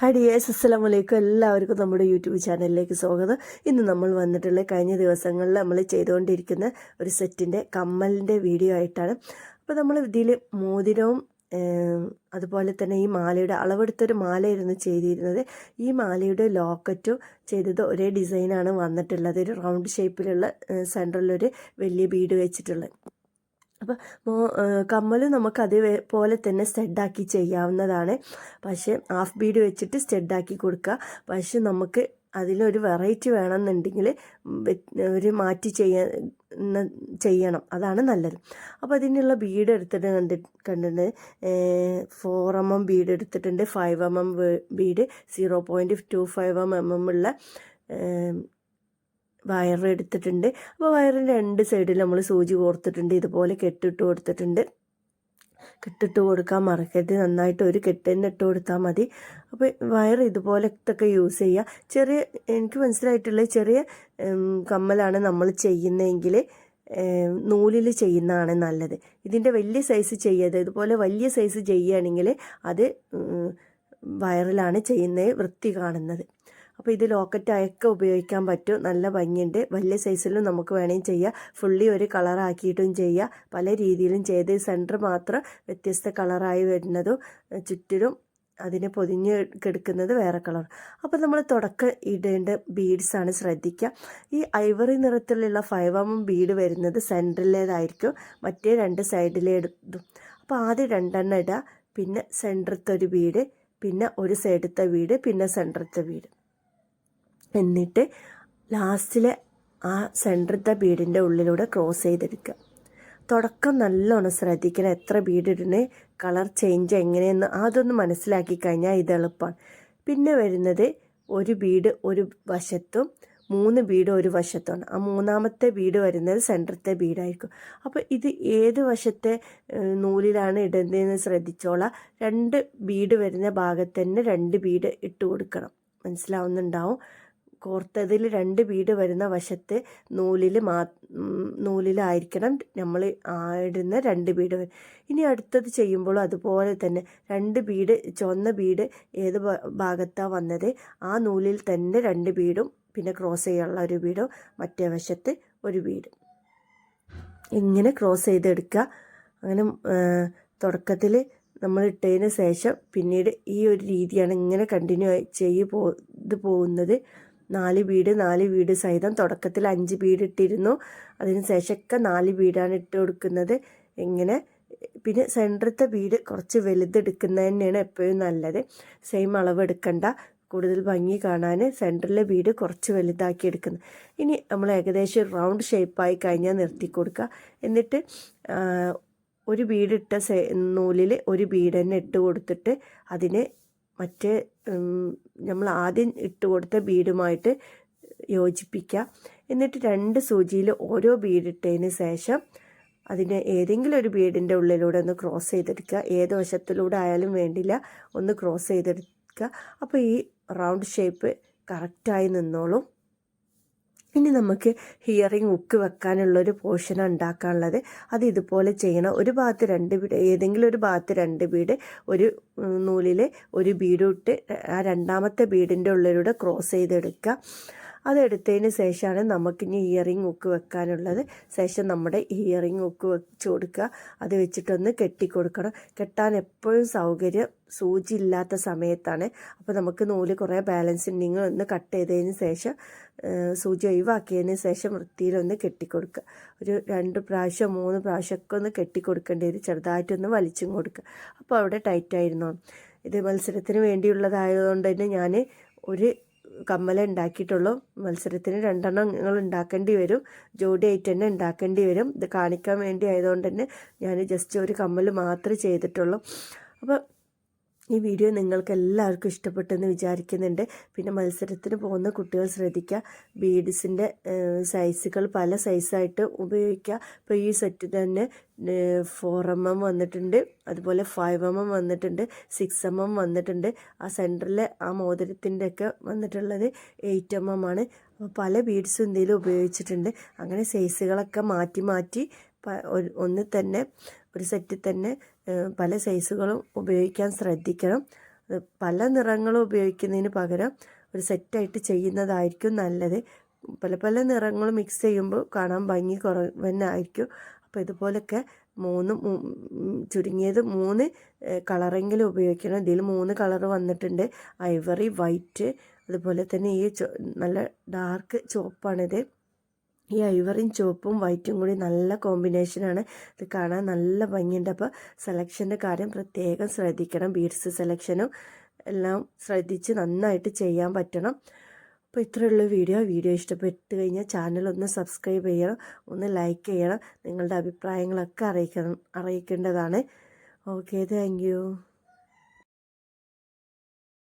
Hi dears അസ്സലാമു അലൈക്കും എല്ലാവർക്കും നമ്മുടെ യൂട്യൂബ് ചാനലിലേക്ക് സ്വാഗതം. ഇന്ന് നമ്മൾ വന്നിട്ടുള്ള കഴിഞ്ഞ ദിവസങ്ങളിൽ നമ്മൾ ചെയ്തുകൊണ്ടിരിക്കുന്ന ഒരു സെറ്റിന്റെ കമ്മലിന്റെ വീഡിയോ ആയിട്ടാണ്. അപ്പോൾ നമ്മൾ ഇതിൽ മോതിരവും അതുപോലെ തന്നെ ഈ മാലയുടെ അളവെടുത്തൊരു മാലയായിരുന്നു ചെയ്തിരുന്നത്. ഈ മാലയുടെ ലോക്കറ്റും ചെയ്തത് ഒരേ ഡിസൈനാണ് വന്നിട്ടുള്ളത്. ഒരു റൗണ്ട് ഷേപ്പിലുള്ള സെന്ററിലൊരു വലിയ ബീഡ് വെച്ചിട്ടുള്ളത് അപ്പോൾ കമ്മൽ നമുക്ക് അതേപോലെ തന്നെ സ്റ്റെഡാക്കി ചെയ്യാവുന്നതാണ്. പക്ഷേ ഹാഫ് ബീഡ് വെച്ചിട്ട് സ്റ്റെഡാക്കി കൊടുക്കുക പക്ഷേ നമുക്ക് അതിലൊരു വെറൈറ്റി വേണമെന്നുണ്ടെങ്കിൽ ഒരു മാറ്റി ചെയ്യാൻ ചെയ്യണം. അതാണ് നല്ലത്. അപ്പോൾ അതിനുള്ള ബീഡ് എടുത്തിട്ട് കണ്ടി കണ്ടിട്ടുണ്ട്. ഫോർ എം എം ബീഡ് എടുത്തിട്ടുണ്ട്. Five M M bead. Zero point two five M M ഉള്ള വയർ എടുത്തിട്ടുണ്ട്. അപ്പോൾ വയറിന്റെ രണ്ട് സൈഡിൽ നമ്മൾ സൂചി കോർത്തിട്ടുണ്ട്. ഇതുപോലെ കെട്ടിട്ട് കൊടുത്തിട്ടുണ്ട്. കെട്ടിട്ട് കൊടുക്കാൻ മറക്കരുത്. നന്നായിട്ട് ഒരു കെട്ടിന് ഇട്ട് കൊടുത്താൽ മതി. അപ്പോൾ വയർ ഇതുപോലത്തൊക്കെ യൂസ് ചെയ്യുക ചെറിയ എനിക്ക് മനസ്സിലായിട്ടുള്ള ചെറിയ കമ്മലാണ് നമ്മൾ ചെയ്യുന്നതെങ്കിൽ നൂലിൽ ചെയ്യുന്നതാണ് നല്ലത്. ഇതിന്റെ വലിയ സൈസ് ചെയ്യരുത്. ഇതുപോലെ വലിയ സൈസ് ചെയ്യുകയാണെങ്കിൽ അത് വയറിലാണ് ചെയ്യുന്നത് വൃത്തി കാണുന്നത്. അപ്പോൾ ഇത് ലോക്കറ്റായൊക്കെ ഉപയോഗിക്കാൻ പറ്റും. നല്ല ഭംഗിയുണ്ട്. വലിയ സൈസിലും നമുക്ക് വേണമെങ്കിൽ ചെയ്യാം. ഫുള്ളി ഒരു കളറാക്കിയിട്ടും ചെയ്യാം. പല രീതിയിലും ചെയ്ത് സെന്റർ മാത്രം വ്യത്യസ്ത കളറായി വരുന്നതും ചുറ്റിലും അതിനെ പൊതിഞ്ഞ് കിടക്കുന്നത് വേറെ കളർ. അപ്പോൾ നമ്മൾ തുടക്കം ഇടേണ്ട ബീഡ്സാണ് ശ്രദ്ധിക്കുക ഈ ഐവറി നിറത്തിലുള്ള ഫൈവ് എം ബീഡ് വരുന്നത് സെന്ററിലേതായിരിക്കും മറ്റേ രണ്ട് സൈഡിലേ എടുത്തും അപ്പോൾ ആദ്യം രണ്ടെണ്ണം ഇടുക പിന്നെ സെന്ററത്തെ ഒരു ബീഡ് പിന്നെ ഒരു സൈഡത്തെ വീട് പിന്നെ സെന്ററത്തെ വീട്. എന്നിട്ട് ലാസ്റ്റിൽ ആ സെന്ററത്തെ ബീഡിന്റെ ഉള്ളിലൂടെ ക്രോസ് ചെയ്തെടുക്കുക. തുടക്കം നല്ലോണം ശ്രദ്ധിക്കണം. എത്ര ബീഡ് ഇടണേ കളർ ചേഞ്ച് എങ്ങനെയെന്ന് അതൊന്ന് മനസ്സിലാക്കി കഴിഞ്ഞാൽ ഇത് എളുപ്പമാണ്. പിന്നെ വരുന്നത് ഒരു ബീഡ് ഒരു വശത്തും മൂന്ന് ബീഡ് ഒരു വശത്തുമാണ്. ആ മൂന്നാമത്തെ ബീഡ് വരുന്നത് സെന്ററത്തെ ബീഡായിരിക്കും. അപ്പോൾ ഇത് ഏത് വശത്തെ നൂലിലാണ് ഇടുന്നതെന്ന് ശ്രദ്ധിച്ചോളാം. രണ്ട് ബീഡ് വരുന്ന ഭാഗത്ത് തന്നെ രണ്ട് ബീഡ് ഇട്ട് കൊടുക്കണം. മനസ്സിലാവുന്നുണ്ടാവും? കോർത്തതിൽ രണ്ട് ബീഡ് വരുന്ന വശത്ത് നൂലിൽ മാ നൂലിലായിരിക്കണം നമ്മൾ ഇടുന്ന രണ്ട് ബീഡ് വരും ഇനി അടുത്തത് ചെയ്യുമ്പോൾ അതുപോലെ തന്നെ രണ്ട് ബീഡ് ചുവന്ന ബീഡ് ഏത് ഭാഗത്താണ് വന്നത് ആ നൂലിൽ തന്നെ രണ്ട് ബീഡും പിന്നെ ക്രോസ് ചെയ്യാനുള്ള ഒരു ബീഡും മറ്റേ വശത്ത് ഒരു ബീഡും ഇങ്ങനെ ക്രോസ് ചെയ്തെടുക്കുക. അങ്ങനെ തുടക്കത്തിൽ നമ്മൾ ഇട്ടതിന് ശേഷം പിന്നീട് ഈ ഒരു രീതിയാണ് ഇങ്ങനെ കണ്ടിന്യൂ ചെയ്ത് പോ ഇത് പോകുന്നത്. നാല് വീട് നാല് വീട് സഹിതം തുടക്കത്തിൽ അഞ്ച് വീട് ഇട്ടിരുന്നു അതിന് ശേഷമൊക്കെ നാല് വീടാണ് ഇട്ട് കൊടുക്കുന്നത്. എങ്ങനെ? പിന്നെ സെന്ററത്തെ വീട് കുറച്ച് വലുതെടുക്കുന്നത് തന്നെയാണ് എപ്പോഴും നല്ലത്. സെയിം അളവ് എടുക്കണ്ട കൂടുതൽ ഭംഗി കാണാൻ സെന്ററിലെ വീട് കുറച്ച് വലുതാക്കി എടുക്കുന്നത്. ഇനി നമ്മൾ ഏകദേശം റൗണ്ട് ഷേപ്പായി കഴിഞ്ഞാൽ നിർത്തി കൊടുക്കുക. എന്നിട്ട് ഒരു സെ നൂലിൽ ഒരു ബീഡ് തന്നെ ഇട്ട് കൊടുത്തിട്ട് അതിനെ മറ്റേ നമ്മൾ ആദ്യം ഇട്ട് കൊടുത്ത ബീഡുമായിട്ട് യോജിപ്പിക്കുക എന്നിട്ട് രണ്ട് സൂചിയിൽ ഓരോ ബീഡ് ഇട്ടതിന് ശേഷം അതിനെ ഏതെങ്കിലും ഒരു ബീഡിന്റെ ഉള്ളിലൂടെ ഒന്ന് ക്രോസ് ചെയ്തെടുക്കുക ഏത് വശത്തിലൂടെ ആയാലും വേണ്ടില്ല ഒന്ന് ക്രോസ് ചെയ്തെടുക്കുക അപ്പോൾ ഈ റൗണ്ട് ഷേപ്പ് കറക്റ്റായി നിന്നോളും. ഇനി നമുക്ക് ഹിയറിംഗ് ഉക്ക് വെക്കാനുള്ള ഒരു പോർഷൻ ഉണ്ടാക്കാനുള്ളത്. അത് ഇതുപോലെ ചെയ്യണം. ഒരു ഭാഗത്ത് രണ്ട് ബീഡ് ഏതെങ്കിലും ഒരു ഭാഗത്ത് രണ്ട് ബീഡ് ഒരു നൂലിൽ ഒരു ബീഡ് ഇട്ട് ആ രണ്ടാമത്തെ ബീഡിന്റെ ഉള്ളിലൂടെ ക്രോസ് ചെയ്തെടുക്കുക. അതെടുത്തതിന് ശേഷമാണ് നമുക്കിനി ഇയറിംഗ് ഉക്ക് വെക്കാനുള്ളത്. ശേഷം നമ്മുടെ ഇയറിംഗ് ഉക്ക് വെച്ച് കൊടുക്കുക. അത് വെച്ചിട്ടൊന്ന് കെട്ടിക്കൊടുക്കണം. കെട്ടാൻ എപ്പോഴും സൗകര്യം സൂചി ഇല്ലാത്ത സമയത്താണ്. അപ്പോൾ നമുക്ക് നൂൽ കുറേ ബാലൻസ് ഉണ്ടെങ്കിൽ ഒന്ന് കട്ട് ചെയ്തതിന് ശേഷം സൂചി ഒഴിവാക്കിയതിന് ശേഷം വൃത്തിയിലൊന്ന് കെട്ടിക്കൊടുക്കുക. ഒരു രണ്ട് പ്രാവശ്യം മൂന്ന് പ്രാവശ്യമൊക്കെ ഒന്ന് കെട്ടിക്കൊടുക്കേണ്ടി വരും. ചെറുതായിട്ടൊന്ന് വലിച്ചും കൊടുക്കുക. അപ്പോൾ അവിടെ ടൈറ്റായിരുന്നു ഇത് മത്സരത്തിന് വേണ്ടിയുള്ളതായതുകൊണ്ട് തന്നെ ഞാൻ ഒരു കമ്മല ഉണ്ടാക്കിയിട്ടുള്ളൂ മത്സരത്തിന് രണ്ടെണ്ണം നിങ്ങൾ ഉണ്ടാക്കേണ്ടി വരും. ജോഡി ആയിട്ട് തന്നെ ഉണ്ടാക്കേണ്ടി വരും. ഇത് കാണിക്കാൻ വേണ്ടി ആയതുകൊണ്ട് തന്നെ ഞാൻ ജസ്റ്റ് ഒരു കമ്മൽ മാത്രമേ ചെയ്തിട്ടുള്ളൂ. അപ്പോൾ ഈ വീഡിയോ നിങ്ങൾക്ക് എല്ലാവർക്കും ഇഷ്ടപ്പെട്ടെന്ന് വിചാരിക്കുന്നുണ്ട്. പിന്നെ മത്സരത്തിന് പോകുന്ന കുട്ടികൾ ശ്രദ്ധിക്കുക. ബീഡ്സിന്റെ സൈസുകൾ പല സൈസായിട്ട് ഉപയോഗിക്കുക. ഇപ്പോൾ ഈ സെറ്റ് തന്നെ ഫോർ എം എം വന്നിട്ടുണ്ട്. അതുപോലെ ഫൈവ് എം എം വന്നിട്ടുണ്ട്. സിക്സ് എം എം വന്നിട്ടുണ്ട്. ആ സെന്ററിൽ ആ മോതിരത്തിന്റെ ഒക്കെ വന്നിട്ടുള്ളത് എയ്റ്റ് എം എം ആണ് അപ്പോൾ പല ബീഡ്സും എന്തെങ്കിലും ഉപയോഗിച്ചിട്ടുണ്ട്. അങ്ങനെ സൈസുകളൊക്കെ മാറ്റി മാറ്റി പ- ഒരു- ഒന്ന് തന്നെ ഒരു സെറ്റിൽ തന്നെ പല സൈസുകളും ഉപയോഗിക്കാൻ ശ്രദ്ധിക്കണം. പല നിറങ്ങളും ഉപയോഗിക്കുന്നതിന് പകരം ഒരു സെറ്റായിട്ട് ചെയ്യുന്നതായിരിക്കും നല്ലത്. പല പല നിറങ്ങൾ മിക്സ് ചെയ്യുമ്പോൾ കാണാൻ ഭംഗി കുറവന്നായിരിക്കും. അപ്പോൾ ഇതുപോലൊക്കെ മൂന്ന് ചുരുങ്ങിയത് മൂന്ന് കളറെങ്കിലും ഉപയോഗിക്കണം. ഇതിൽ മൂന്ന് കളർ വന്നിട്ടുണ്ട്. ഐവറി വൈറ്റ് അതുപോലെ തന്നെ ഈ നല്ല ഡാർക്ക് ചുവപ്പാണിത്. ഈ ഐവറിയും ചുവപ്പും വൈറ്റും കൂടി നല്ല കോമ്പിനേഷനാണ് ഇത് കാണാൻ നല്ല ഭംഗിയുണ്ട്. അപ്പോൾ സെലക്ഷന്റെ കാര്യം പ്രത്യേകം ശ്രദ്ധിക്കണം. ബീഡ്സ് സെലക്ഷനും എല്ലാം ശ്രദ്ധിച്ച് നന്നായിട്ട് ചെയ്യാൻ പറ്റണം. അപ്പോൾ ഇത്രയുള്ള വീഡിയോ. വീഡിയോ ഇഷ്ടപ്പെട്ട് കഴിഞ്ഞാൽ ചാനൽ ഒന്ന് സബ്സ്ക്രൈബ് ചെയ്യണം. ഒന്ന് ലൈക്ക് ചെയ്യണം. നിങ്ങളുടെ അഭിപ്രായങ്ങളൊക്കെ അറിയിക്കണം അറിയിക്കേണ്ടതാണ്. Okay thank